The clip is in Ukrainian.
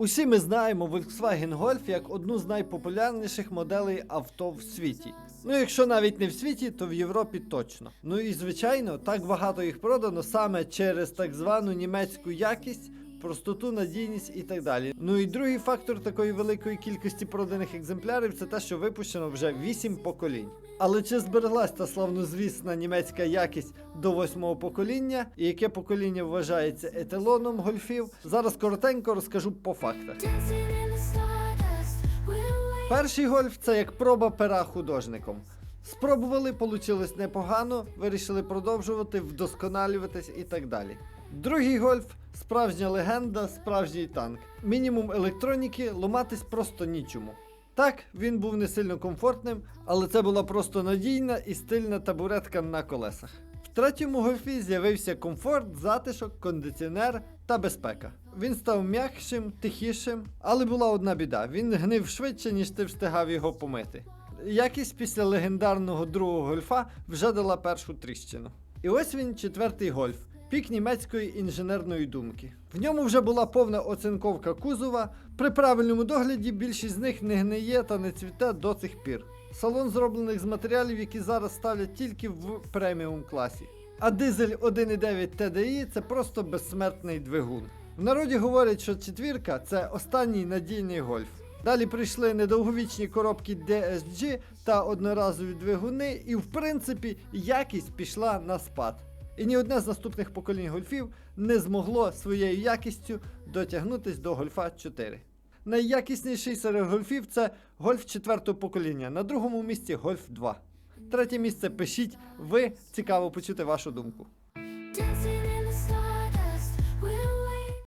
Усі ми знаємо Volkswagen Golf як одну з найпопулярніших моделей авто в світі. Ну, якщо навіть не в світі, то в Європі точно. Ну і звичайно, так багато їх продано саме через так звану німецьку якість. Простоту, надійність і так далі. Ну і другий фактор такої великої кількості проданих екземплярів це те, що випущено вже 8 поколінь. Але чи збереглась та славнозвісна німецька якість до восьмого покоління, і яке покоління вважається еталоном гольфів? Зараз коротенько розкажу по фактах. Перший гольф це як проба пера художником. Спробували, получилось непогано, вирішили продовжувати, вдосконалюватись і так далі. Другий гольф справжня легенда, справжній танк. Мінімум електроніки, ломатись просто нічому. Так, він був не сильно комфортним, але це була просто надійна і стильна табуретка на колесах. В третьому гольфі з'явився комфорт, затишок, кондиціонер та безпека. Він став м'якшим, тихішим, але була одна біда: він гнив швидше, ніж ти встигав його помити. Якість після легендарного другого гольфа вже дала першу тріщину. І ось він, четвертий гольф, пік німецької інженерної думки. В ньому вже була повна оцинковка кузова. При правильному догляді більшість з них не гниє та не цвіте до цих пір. Салон зроблений з матеріалів, які зараз ставлять тільки в преміум класі. А дизель 1.9 TDI це просто безсмертний двигун. В народі говорять, що четвірка це останній надійний гольф. Далі прийшли недовговічні коробки DSG та одноразові двигуни, і в принципі якість пішла на спад. І ні одне з наступних поколінь гольфів не змогло своєю якістю дотягнутись до гольфа 4. Найякісніший серед гольфів це гольф 4 покоління, на другому місці гольф 2. Третє місце пишіть ви, цікаво почути вашу думку.